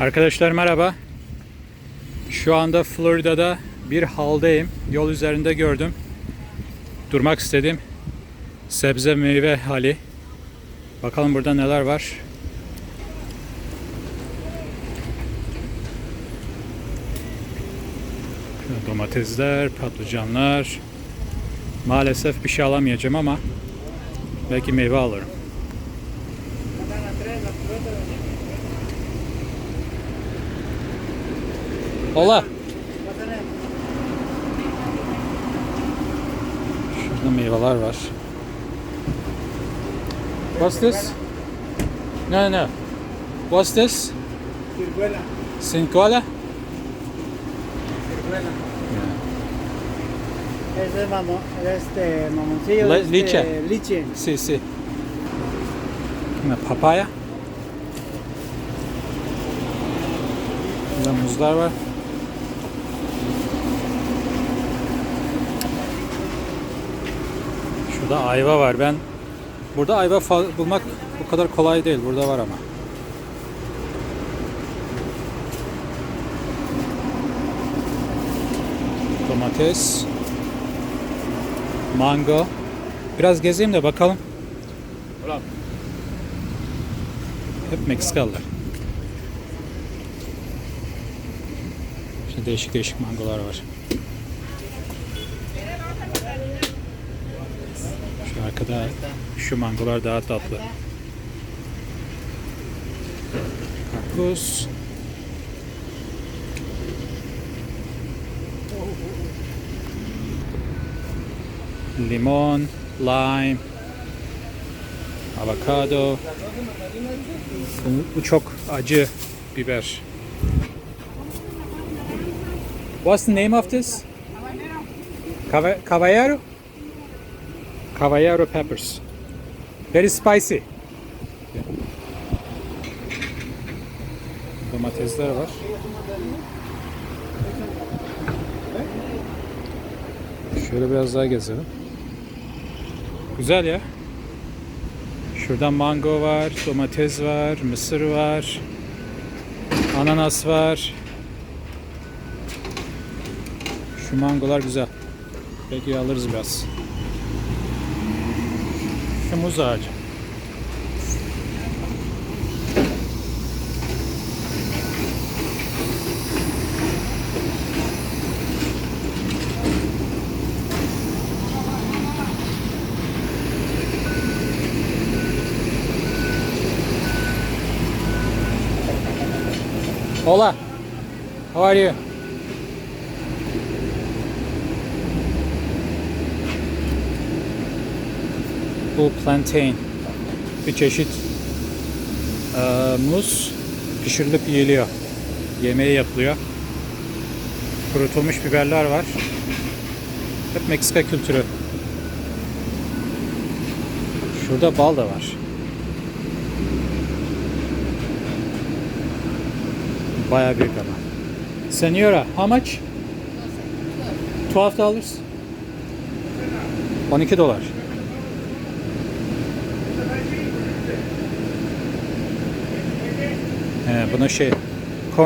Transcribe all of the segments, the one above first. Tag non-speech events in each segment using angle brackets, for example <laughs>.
Arkadaşlar merhaba. Şu anda Florida'da bir haldeyim. Yol üzerinde gördüm. Durmak istedim. Sebze meyve hali. Bakalım burada neler var. Domatesler, patlıcanlar. Maalesef bir şey alamayacağım ama belki meyve alırım. Hola. Şurada meyveler var. What's this? No, no. What's this? Ciruela, Cincola? ciruela. Es de mamón, este mamoncillo, Le- este, liche. liche. Sí, sí. Una papaya. Burada muzlar var. Şurada ayva var. Ben burada ayva bulmak bu kadar kolay değil. Burada var ama. Domates. Mango. Biraz gezeyim de bakalım. Hep Meksikalılar. İşte değişik değişik mangolar var. Arkada şu mangolar daha tatlı. Karpuz. Limon, lime, avokado. Bu, bu çok acı biber. What's the name of this? Caballero? Caballero peppers. Very spicy. Domatesler var. Şöyle biraz daha gezelim. Güzel ya. Şurada mango var, domates var, mısır var, ananas var. Şu mangolar güzel. Belki alırız biraz. Şu muz ağacı. Hola. How are you? Bu plantain. Bir çeşit eee, muz pişirilip yiyiliyor. Yemeği yapılıyor. Kurutulmuş biberler var. Hep Meksika kültürü. Şurada bal da var. Bayağı büyük ama. Senora, how much? 12 dollars. 12 dolar. He, buna şey,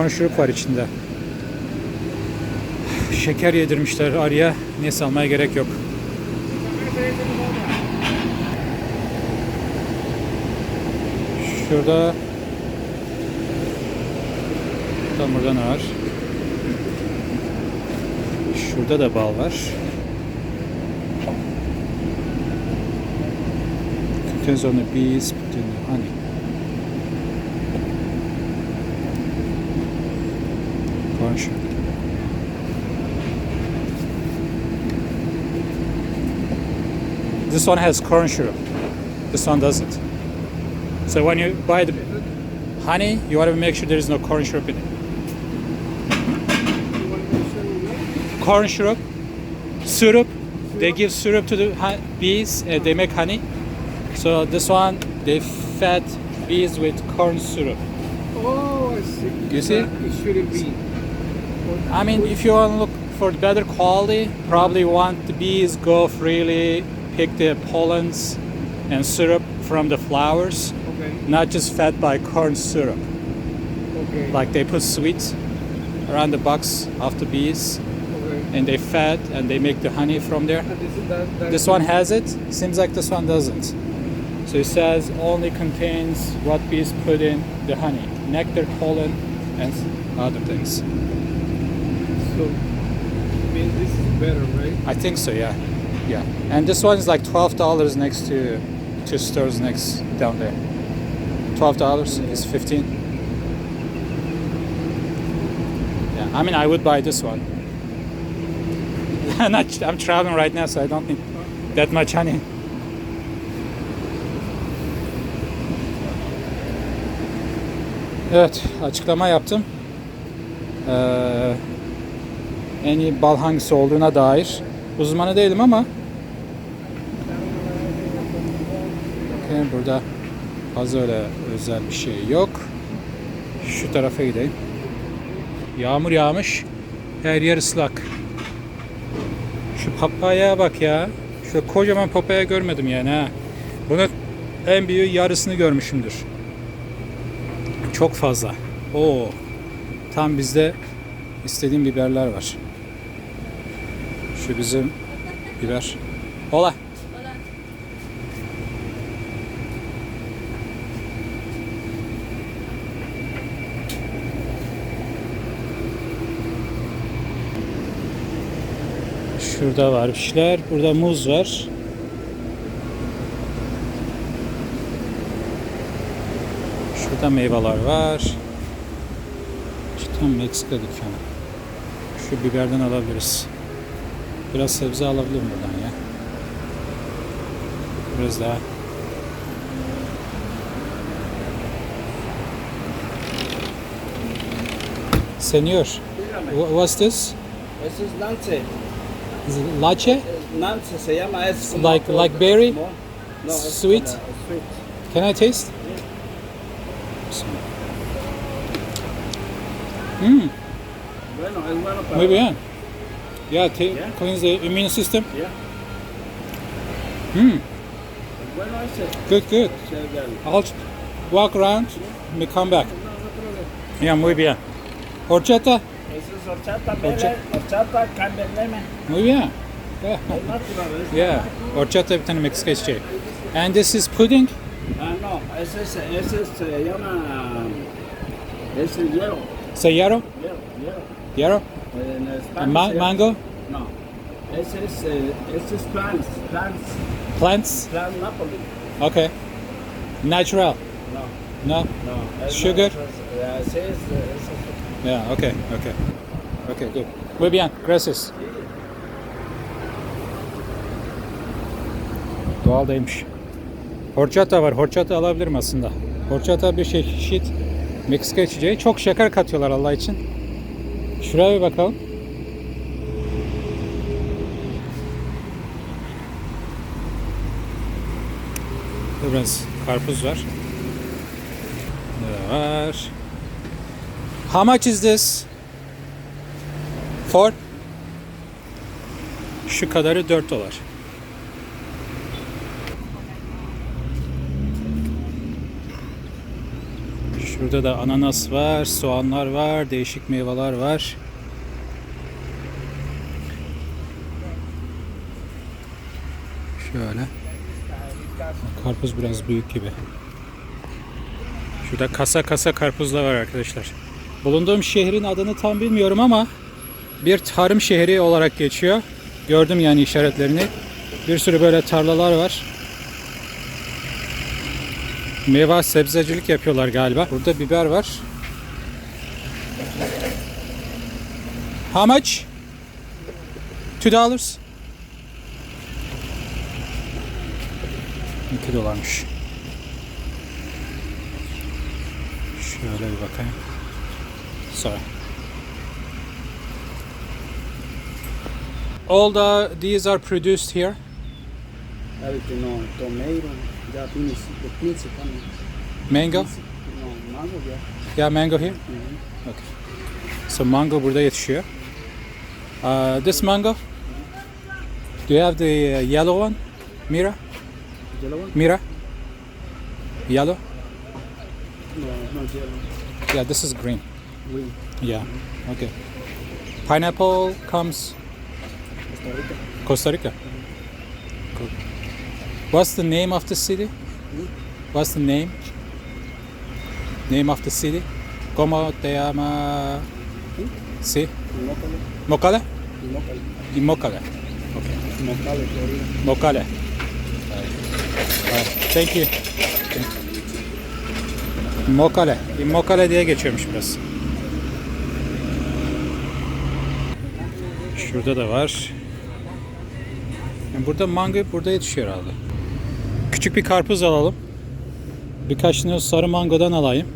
syrup var içinde. Şeker yedirmişler arıya. Neyse almaya gerek yok. Şurada Tam burada ne var? Şurada da bal var. Contains on the bees. Syrup. This one has corn syrup. This one doesn't. So when you buy the honey, you want to make sure there is no corn syrup in it. Corn syrup, syrup. They give syrup to the bees. Uh, they make honey. So this one, they fed bees with corn syrup. Oh, I see. You see? It shouldn't be. I mean, if you want to look for better quality, probably want the bees go freely, pick the pollens and syrup from the flowers, Okay. not just fed by corn syrup. Okay. Like they put sweets around the box of the bees okay. and they fed and they make the honey from there. This, that, that This one has it. Seems like this one doesn't. So it says only contains what bees put in the honey, nectar, pollen, and other things. So, means this is better, right? I think so, yeah, yeah. And this one is like twelve dollars next to two stores next down there. Twelve dollars is fifteen. Yeah, I mean I would buy this one. <laughs> I'm traveling right now, so I don't need that much honey. Evet, açıklama yaptım. Ee, en iyi bal hangisi olduğuna dair uzmanı değilim ama Bakın burada fazla öyle özel bir şey yok. Şu tarafa gideyim. Yağmur yağmış. Her yer ıslak. Şu papaya bak ya. Şu kocaman papaya görmedim yani ha. Bunu en büyüğü yarısını görmüşümdür. Çok fazla. Oo. Tam bizde istediğim biberler var. Şu bizim biber. Hola. Şurada var bir şeyler. Burada muz var. Şurada meyveler var. Cidden Meksika dükkanı. Şu biberden alabiliriz. Biraz sebze alabilirim buradan ya. Biraz daha. Senor, wha- what's this? Eso es Nance. Is it lache? Nance se llama. Es Like- like berry? No, es Sweet? sweet. Can I taste? Mm, Bueno, es bueno para. muy bien. Yeah, ta- Yeah. cleans the immune system. Yeah. Mm, Es bueno ese. good, good. Ese del- I'll walk around, me come back. Yeah, muy bien. Horchata, Ese es horchata, Horchata. bebe, horchata, candela. muy bien. Yeah. Es natural. es- Yeah, horchata bir tane Meksika çiçeği. And this is pudding. Ah, no, ese, es- ese es- se llama. Es el hielo. Sayaro, Hielo, hielo. yarrow, and ma- mango, No. Es, eh, ese es plants, plants, plants. plant Napoli. Okay. Natural. No, No. no. Sugar? Ese es, es- Yeah. Okay. Okay. Okay. Good. Muy bien. Gracias. Doğaldaymış. Horchata var. Horchata alabilirim aslında. Horchata bir şey çeşit Meksika içeceği. Çok şeker katıyorlar Allah için. Şuraya bir bakalım. Biraz karpuz var. Ne var? How much is this? For? Şu kadarı 4 dolar. Şurada da ananas var, soğanlar var, değişik meyveler var. Şöyle. Karpuz biraz büyük gibi. Şurada kasa kasa karpuzlar var arkadaşlar. Bulunduğum şehrin adını tam bilmiyorum ama bir tarım şehri olarak geçiyor. Gördüm yani işaretlerini. Bir sürü böyle tarlalar var. Meyve sebzecilik yapıyorlar galiba. Burada biber var. How much? Two dollars. 2 dolarmış. Şöyle bir bakayım. Sorry. All the these are produced here. Everything, no, tomato, ya tienes the también. Mango. No, mango ya. Yeah, mango here. Mhm. Okay. So mango burada yetişiyor. Uh, this mango. Do you have the uh, yellow one? Mira? ¿Yellow one? Mira? Yellow? No, no yellow. Yeah, this is green. Green. Yeah. Okay. Pineapple comes Costa Rica. Costa Rica. Cool. What's the name of the city? What's the name? Name of the city? ¿Cómo te llama? Sí. Mocale. Mocale? Y Mocale. Mocale, Florida. Mocale. Thank you. Mokale. Mokale diye geçiyormuş biraz. Şurada da var. Yani burada mango burada yetişiyor herhalde. Küçük bir karpuz alalım. Birkaç tane sarı mangodan alayım.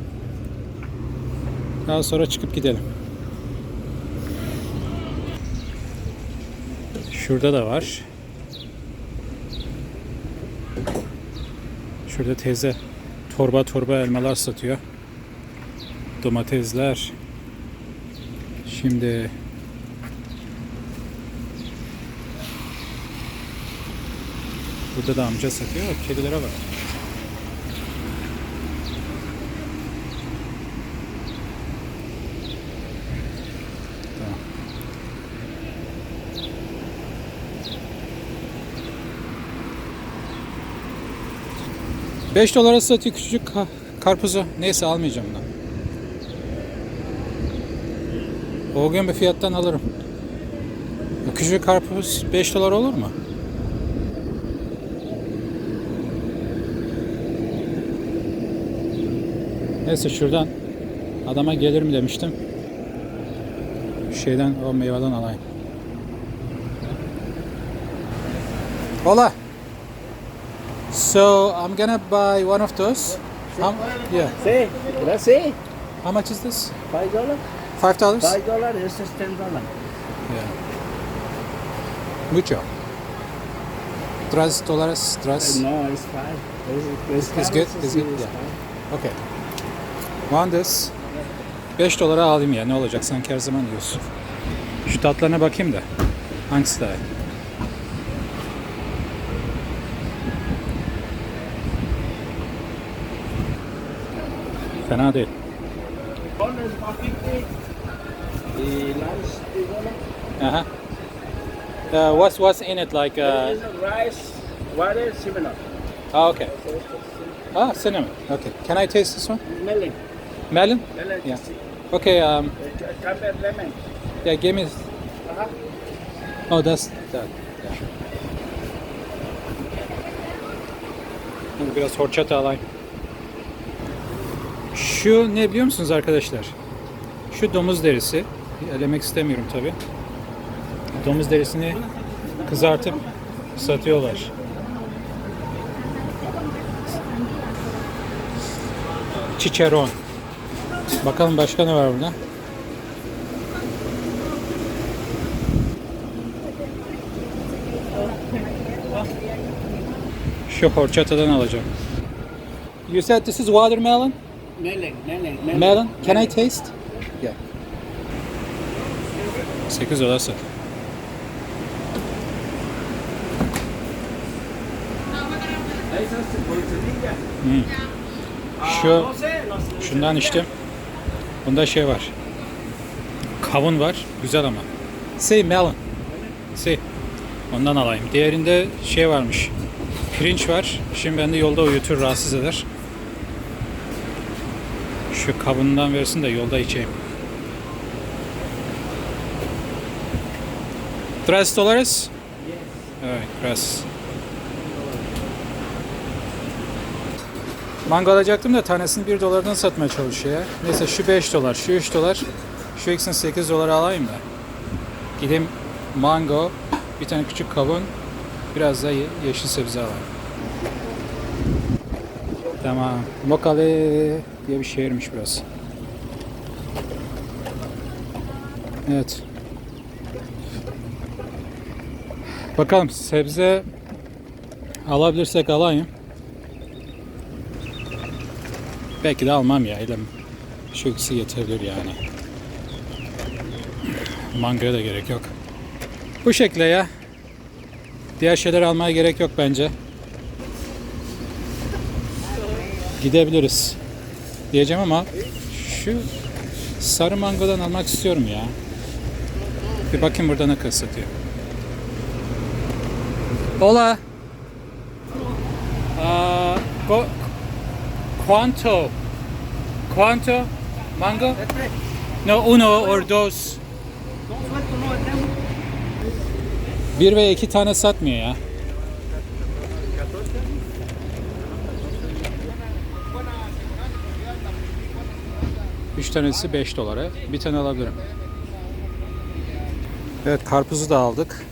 Daha sonra çıkıp gidelim. Şurada da var. Şurada teyze torba torba elmalar satıyor. Domatesler. Şimdi Burada da amca satıyor. Bak, Kedilere bak. Tamam. Beş dolara satıyor küçücük ka- karpuzu. Neyse almayacağım bunu. O gün bir fiyattan alırım. Küçücük karpuz 5 dolar olur mu? Neyse şuradan adama gelir mi demiştim. Şeyden o meyveden alayım. Hola. So I'm gonna buy one of those. How, yeah. Sí, gracias. How much is this? Five dollars. Five dollars. Five dollars. This is ten dollars. Yeah. Mucho. Tres dólares. Tres. No, it's five. It's, It's good, it's good, yeah. Okay. This. 5 dolara alayım ya ne olacak sanki her zaman yiyorsun. Şu tatlarına bakayım da. Hangisi daha iyi? Fena değil. Aha. Uh, what's what's in it like? Uh, rice, water, similar. oh, okay. Ah, cinnamon. Okay. Can I taste this one? Melon. Melon? Melon. Yeah. Okay. Um. Campbell lemon. Yeah. Give me. Uh-huh. Oh, that's that. Yeah. Şimdi biraz horçata alayım. Şu ne biliyor musunuz arkadaşlar? Şu domuz derisi. Elemek istemiyorum tabi. Domuz derisini kızartıp satıyorlar. Çiçeron. Bakalım başka ne var burada? Şu horçatadan alacağım. You said this is watermelon? Melon, melon, melon. Melon? Can I taste? Yeah. 8 dolar. Hmm. Şu şundan içtim. Bunda şey var. Kavun var. Güzel ama. Say melon. Say. Ondan alayım. Diğerinde şey varmış. Pirinç var. Şimdi beni yolda uyutur, rahatsız eder. Şu kavundan versin de yolda içeyim. Tres dólares? Evet, gracias. Mango alacaktım da tanesini 1 dolardan satmaya çalışıyor. Neyse şu 5 dolar, şu 3 dolar, şu ikisini 8 dolara alayım da. Gideyim mango, bir tane küçük kavun, biraz da ye- yeşil sebze alayım. Tamam. Mokale diye bir şehirmiş burası. Evet. Bakalım sebze alabilirsek alayım. Belki de almam ya. Elim şu ikisi yetebilir yani. Mangoya da gerek yok. Bu şekilde ya. Diğer şeyler almaya gerek yok bence. Gidebiliriz. Diyeceğim ama Şu sarı mangodan almak istiyorum ya. Bir bakayım burada ne kadar satıyor. Hola. Uh, go, Quanto? Quanto? Mango? No, uno or dos. Bir ve iki tane satmıyor ya. Üç tanesi 5 dolara. Bir tane alabilirim. Evet karpuzu da aldık.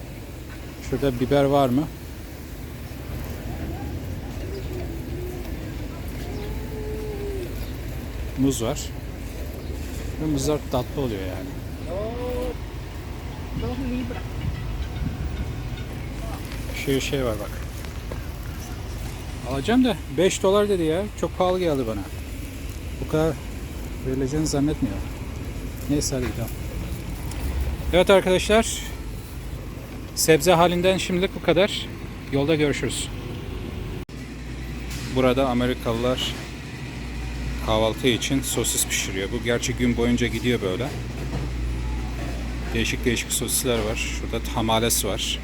Şurada biber var mı? Muz var. Muzlar tatlı oluyor yani. Şöyle şey var bak. Alacağım da 5 dolar dedi ya. Çok pahalı geldi bana. Bu kadar verileceğini zannetmiyorum. Neyse hadi gidelim. Evet arkadaşlar. Sebze halinden şimdilik bu kadar. Yolda görüşürüz. Burada Amerikalılar kahvaltı için sosis pişiriyor. Bu gerçi gün boyunca gidiyor böyle. Değişik değişik sosisler var. Şurada tamales var.